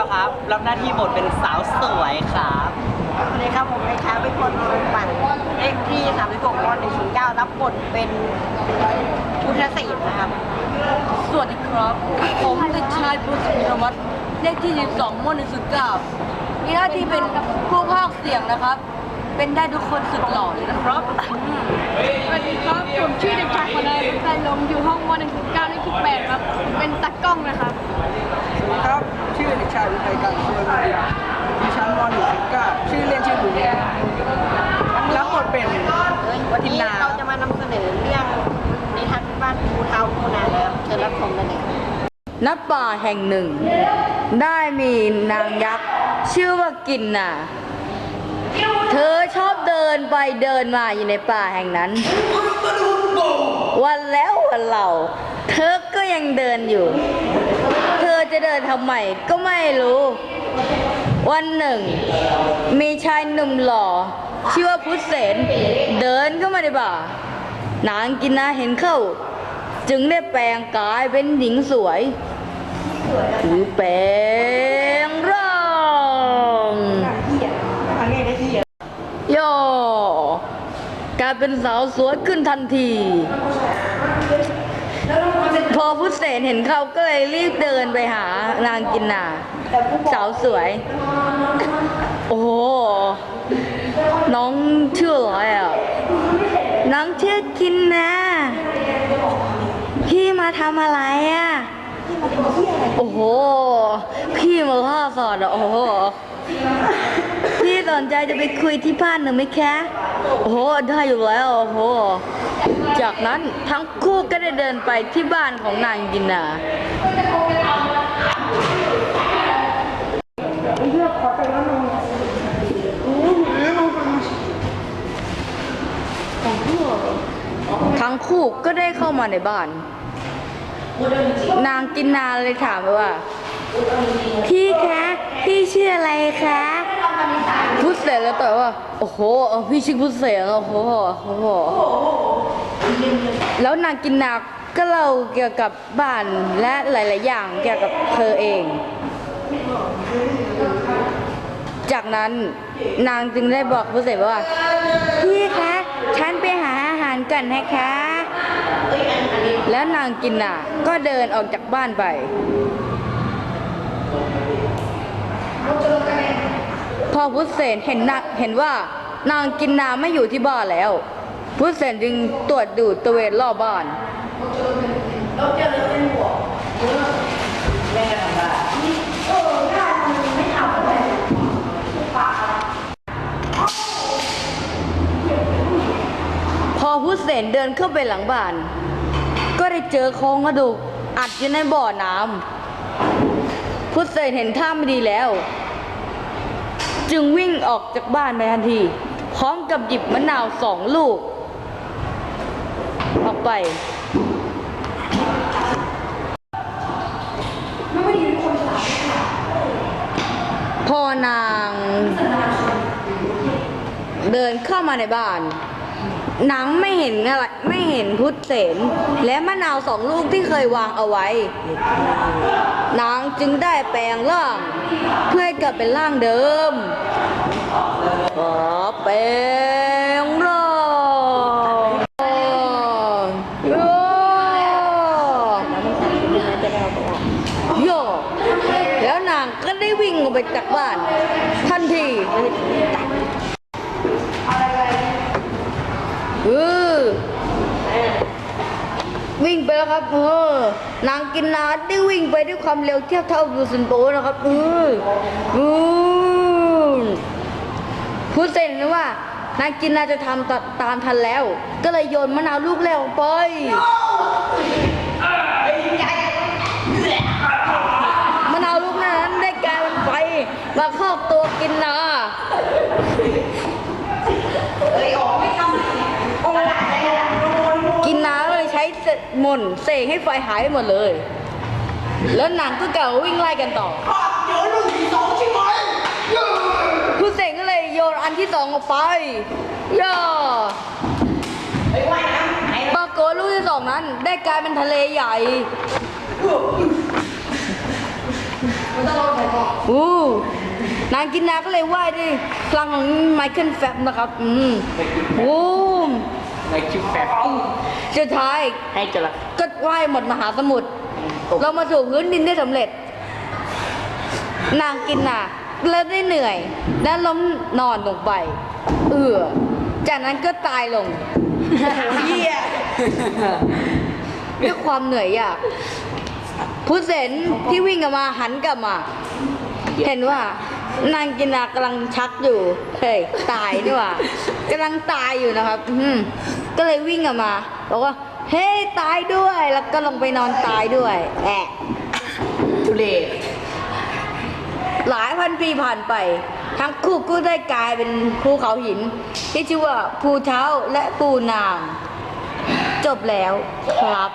ครับรับหน้าที่บทเป็นสาวสวยครับสวัสดีครับผมเด็กชายวิพลสุขปั่นเลขที่36ม109รับบทเป็นพุทธศิลป์นะครับ สวัสดีครับ ผมเด็กชายบุษมิรวัตรเลขที่12ม109มีหน้าที่เป็นผู้พากย์เสียงนะครับ เป็นได้ทุกคนสุดหล่อเลยนะครับสวัสดีครับผมชื่อเด็กชายคนเลยใจลมอยู่ห้องม .109 เลขที่8ครับ เป็นตากล้องนะครับสวัสดีครับ ชื่อเด็กชายวิทัยการสุวรรณบุรีอยู่ชั้นม .1 ชื่อเล่นชื่อบุญรับบทเป็นวันนี้เราจะมานำเสนอเรื่องนิทานพื้นบ้านภูเทาภูนานะครับเชิญรับชมกันเลยณป่าแห่งหนึ่ง ได้มีนางยักษ์ชื่อว่ากินน่ะ เธอชอบเดินไปเดินมาอยู่ในป่าแห่งนั้น วันแล้ววันเล่าเธอก็ยังเดินอยู่เธอ จะเดินทำไมก็ไม่รู้ วันหนึ่ง มีชายหนุ่มหล่อ ชื่อว่าพุทธเสนเดินเข้ามาในบ่านางกินนาเห็นเข้า จึงได้แปลงกายเป็นหญิงสวยหรือแปลงร่างย่อกลายเป็นสาวสวยขึ้นทันที พอพุทธเสนเห็นเขาก็เลยรีบเดินไปหานางกินนาสาวสวย โอ้โห น้องชื่ออะไรอะ น้องชื่อกินนาพี่มาทำอะไรอะ โอ้โห พี่มาล่าสอดอะ โอ้โห พี่สนใจจะไปคุยที่บ้านหนึ่งไหมคะโอ้โห ได้อยู่แล้ว โอ้โห จากนั้นทั้งคู่ก็ได้เดินไปที่บ้านของนางกินนาทั้งคู่ก็ได้เข้ามาในบ้าน นางกินนาเลยถามไปว่า พี่คะ พี่ชื่ออะไรคะ พุทธเสนแล้วตอว่า โอ้โหเออพี่ชื่อพุทธเสนโอ้โหโอ้โห แล้วนางกินนาก็เล่าเกี่ยวกับบ้านและหลาย ๆ อย่างเกี่ยวกับเธอเอง จากนั้นนางจึงได้บอกพุทธเสนว่า พี่คะ ฉันไปหาอาหารก่อนนะคะ แล้วนางกินน่ะ ก็เดินออกจากบ้านไป พอพุทธเสนเห็นนางเห็นว่านางกินนาไม่อยู่ที่บ้านแล้ว พุทธเสนจึงตรวจดูตระเวนรอบบ้านพอพุทธเสนเดินเข้าไปหลังบ้าน ก็ได้เจอโครงกระดูกอัดอยู่ในบ่อน้ำพุทธเสนเห็นท่าไม่ดีแล้ว จึงวิ่งออกจากบ้านไปทันที พร้อมกับหยิบมะนาวสองลูก ออกไปพอนาง เดินเข้ามาในบ้าน หนังไม่เห็นอะไรไม่เห็นพุทธเสนและมะนาวสองลูกที่เคยวางเอาไว้นางจึงได้แปลงร่าง เพื่อให้กลับเป็นร่างเดิมขอแปลงร่างโยโยแล้วนางก็ได้วิ่งออกไปจากบ้าน ทันที วิ่งไปแล้วครับ เออนางกินนาได้วิ่งไปด้วยความเร็วเทียบเท่ายูซินโบนะครับเออเออพูดเสร็จนะว่านางกินนาจะทำตตามทันแล้ว ก็เลยโยนมะนาวลูกแรกออกไป มะนาวลูกนั้นได้กลายเป็นไฟมาครอบตัวกินนา กินน้ำเลยใช้ มนต์เสกให้ไฟหายไปหมดเลย แล้วหนังก็เก่าวิ่งไล่กันต่อผู้เสกก็เลยโยนอันที่สองออกไปย่อปรากฏลูกที่สองนั้น ได้กลายเป็นทะเลใหญ่อู้นางกินนาก็เลยว่ายด้วยพลังของไมเคิลแฟบนะครับ อืมโอ้ในคลิปแฟบ สุดท้ายให้จระก็ว่ายหมดมหาสมุทรเรามาสู่พื้นดินได้สำเร็จ นางกินนาแล้วได้เหนื่อย แล้วล้มนอนลงไป เออจากนั้นก็ตายลงเหี้ยด้วยความเหนื่อยยากผู้เซนที่วิ่งกลับมาหันกลับมา เห็นว่า นางกินากำลังชักอยู่ เฮ้ย ตายนี่หว่ากำลังตายอยู่นะครับอืมก็เลยวิ่งกลับมาบอกว่า เฮ้ย ตายด้วย แล้วก็ลงไปนอนตายด้วยแอะทุเรศหลายพันปีผ่านไป ทั้งคู่ก็ได้กลายเป็นภูเขาหิน ที่ชื่อว่าภูเท้าและปูนาง จบแล้วครับ